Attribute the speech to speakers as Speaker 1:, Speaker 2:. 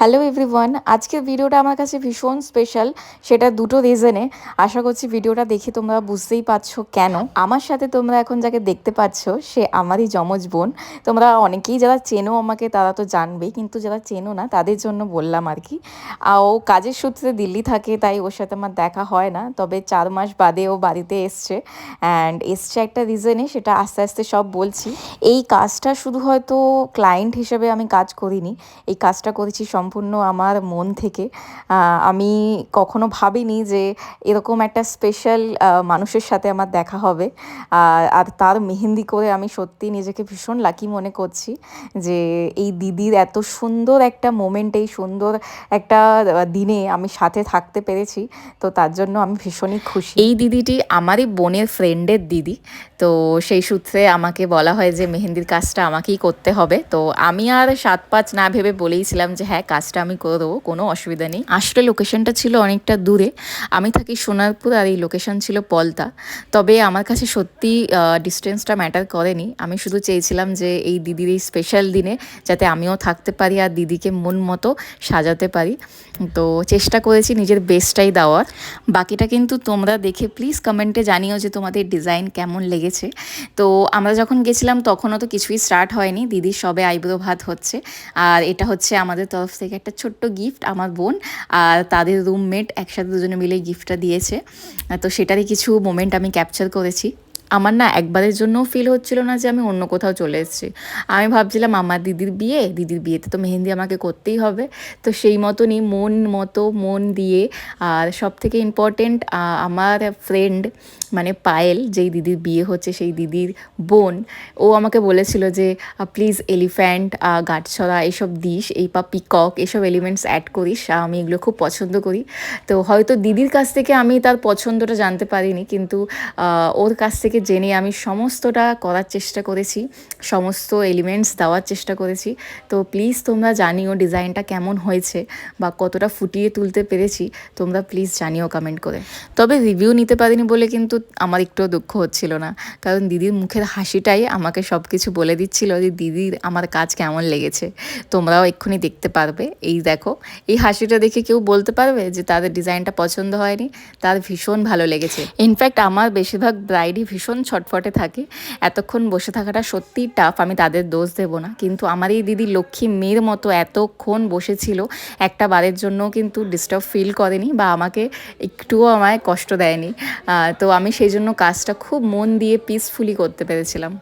Speaker 1: Hello everyone আজকের ভিডিওটা আমার কাছে ভীষণ স্পেশাল সেটা দুটো রিজনে আশা করছি ভিডিওটা দেখে তোমরা বুঝতেই পারছ কেন। আমার সাথে তোমরা এখন যাকে দেখতে পাচ্ছ, সে আমারই যমজ বোন। তোমরা অনেকেই যারা চেনো আমাকে, তারা তো জানবেই, কিন্তু যারা চেনো না, তাদের জন্য বললাম আর কি। ও কাজের সূত্রে দিল্লি থাকে, তাই ওর সাথে আমার দেখা হয় না। তবে চার মাস বাদে ও বাড়িতে এসছে। অ্যান্ড এসছে একটা রিজনে সেটা আস্তে আস্তে সব বলছি। এই কাজটা শুধু হয়তো ক্লায়েন্ট হিসেবে আমি কাজ করিনি। এই কাজটা করেছি সম্পূর্ণ আমার মন থেকে। আমি কখনো ভাবিনি যে এরকম একটা স্পেশাল মানুষের সাথে আমার দেখা হবে। আর তার মেহেন্দি করে আমি সত্যি নিজেকে ভীষণ লাকি মনে করছি যে এই দিদির এত সুন্দর একটা মোমেন্ট এই সুন্দর একটা দিনে আমি সাথে থাকতে পেরেছি। তো তার জন্য আমি ভীষণই খুশি। এই দিদিটি আমারই বোনের ফ্রেন্ডের দিদি। তো সেই সূত্রে আমাকে বলা হয় যে মেহেন্দির কাজটা আমাকেই করতে হবে। তো আমি আর সাত পাঁচ না ভেবে বলেইছিলাম যে হ্যাঁ কাজটা আমি করে দেবো, কোনো অসুবিধা নেই। আসলে লোকেশনটা ছিল অনেকটা দূরে। আমি থাকি সোনারপুর আর এই লোকেশন ছিল পলতা। তবে আমার কাছে সত্যি ডিস্টেন্সটা ম্যাটার করেনি। আমি শুধু চেয়েছিলাম যে এই দিদির এই স্পেশাল দিনে যাতে আমিও থাকতে পারি আর দিদিকে মন মতো সাজাতে পারি। তো চেষ্টা করেছি নিজের বেস্টটাই দেওয়ার। বাকিটা কিন্তু তোমরা দেখে প্লিজ কমেন্টে জানিও যে তোমাদের ডিজাইন কেমন লেগেছে। তো আমরা যখন গেছিলাম তখনও তো কিছুই স্টার্ট হয়নি। দিদির সবে আইব্রো ভাত হচ্ছে। আর এটা হচ্ছে আমাদের তরফ থেকে একটা ছোট্ট গিফট আমার বোন আর তাদের রুমমেট একসাথে দুজনে মিলে গিফটটা দিয়েছে। তো সেটারই কিছু মোমেন্ট আমি ক্যাপচার করেছি। আমার না একবারের জন্যও ফিল হচ্ছিল না যে আমি অন্য কোথাও চলে এসেছি। আমি ভাবছিলাম আমার দিদির বিয়ে, দিদির বিয়েতে তো মেহেন্দি আমাকে করতেই হবে। তো সেই মতনই মন মতো মন দিয়ে আর সব থেকে ইম্পর্টেন্ট আমার ফ্রেন্ড মানে পায়েল, যেই দিদির বিয়ে হচ্ছে, সেই দিদির বোন, ও আমাকে বলেছিল যে প্লিজ এলিফ্যান্ট গাছছড়া এসব দিস, এই বা পিকক এসব এলিমেন্টস অ্যাড করিস আমি এগুলো খুব পছন্দ করি। তো হয়তো দিদির কাছ থেকে আমি তার পছন্দটা জানতে পারিনি, কিন্তু ওর কাছ থেকে জেনে আমি সমস্তটা করার চেষ্টা করেছি, সমস্ত এলিমেন্টস দেওয়ার চেষ্টা করেছি। তো প্লিজ তোমরা জানিও ডিজাইনটা কেমন হয়েছে বা কতটা ফুটিয়ে তুলতে পেরেছি, তোমরা প্লিজ জানিও কমেন্ট করে। তবে রিভিউ নিতে পারিনি বলে কিন্তু আমার একটুও দুঃখ হচ্ছিল না। কারণ দিদির মুখের হাসিটাই আমাকে সব কিছু বলে দিচ্ছিল যে দিদির আমার কাজ কেমন লেগেছে? তোমরাও এক্ষুনি দেখতে পারবে। এই দেখো, এই হাসিটা দেখে কেউ বলতে পারবে যে, তাদের ডিজাইনটা পছন্দ হয়নি, তার ভীষণ ভালো লেগেছে। ইনফ্যাক্ট আমার বেশিরভাগ ব্রাইডই ভীষণ ছটফটে থাকে। এতক্ষণ বসে থাকাটা সত্যিই টাফ আমি তাদের দোষ দেব না। কিন্তু আমার এই দিদি লক্ষ্মী মেয়ের মতো এতক্ষণ বসেছিল, একটা বারের জন্য কিন্তু ডিস্টার্ব ফিল করেনি বা আমাকে একটুও আমায় কষ্ট দেয়নি। তো আমি সেই জন্য কাজটা খুব মন দিয়ে পিসফুলি করতে পেরেছিলাম।